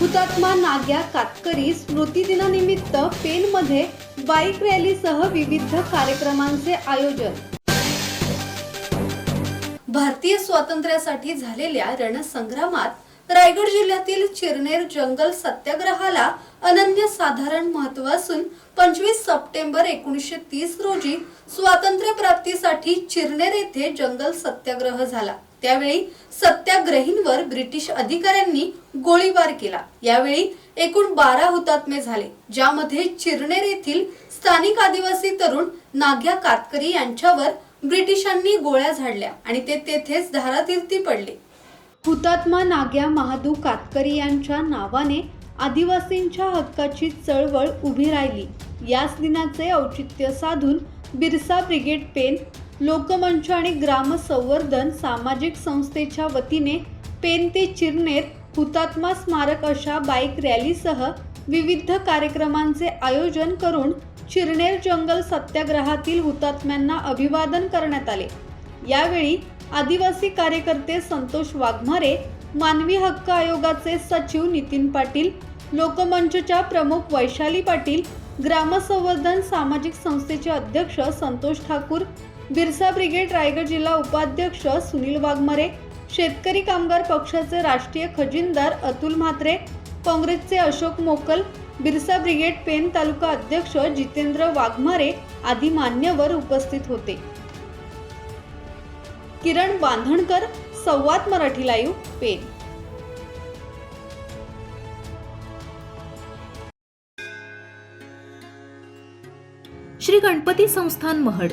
हुतात्मा नाग्या कातकरी स्मृती दिनानिमित्त पेनमध्ये बाईक रॅलीसह विविध कार्यक्रमांचे आयोजन. भारतीय स्वातंत्र्यासाठी झालेल्या रणसंग्रामात रायगड जिल्ह्यातील चिरनेर जंगल सत्याग्रहाला अनन्यसाधारण महत्त्व असून पंचवीस सप्टेंबर एकोणीसशे तीस रोजी स्वातंत्र्य प्राप्तीसाठी चिरनेर येथे जंगल सत्याग्रह झाला. त्यावेळी सत्याग्रहींवर ब्रिटिश अधिकाऱ्यांनी गोळीबार केला. यावेळी एकूण बारा हुतात्मे झाले ज्यामध्ये चिरनेर येथील स्थानिक आदिवासी तरुण नाग्या कातकरी यांच्यावर ब्रिटिशांनी गोळ्या झाडल्या आणि ते तेथेच धारातीर्थी पडले. हुतात्मा नाग्या महादू कातकरी यांच्या नावाने आदिवासींच्या हक्काची चळवळ उभी राहिली. याच दिनाचे औचित्य साधून बिरसा ब्रिगेड पेन लोकमंच आणि ग्रामसंवर्धन सामाजिक संस्थेच्या वतीने पेन ते चिरनेर हुतात्मा स्मारक अशा बाईक रॅलीसह विविध कार्यक्रमांचे आयोजन करून चिरनेर जंगल सत्याग्रहातील हुतात्म्यांना अभिवादन करण्यात आले. यावेळी आदिवासी कार्यकर्ते संतोष वाघमारे मानवी हक्क आयोगाचे सचिव नितीन पाटील लोकमंचच्या प्रमुख वैशाली पाटील ग्रामसंवर्धन सामाजिक संस्थेचे अध्यक्ष संतोष ठाकूर बिरसा ब्रिगेड रायगड जिल्हा उपाध्यक्ष सुनील वाघमारे शेतकरी कामगार पक्षाचे राष्ट्रीय खजिनदार अतुल म्हात्रे काँग्रेसचे अशोक मोकल बिरसा ब्रिगेड पेन तालुका अध्यक्ष जितेंद्र वाघमारे आदी मान्यवर उपस्थित होते. किरण बांधणकर संवाद मराठी लाईव्ह पेन श्री गणपती संस्थान महड.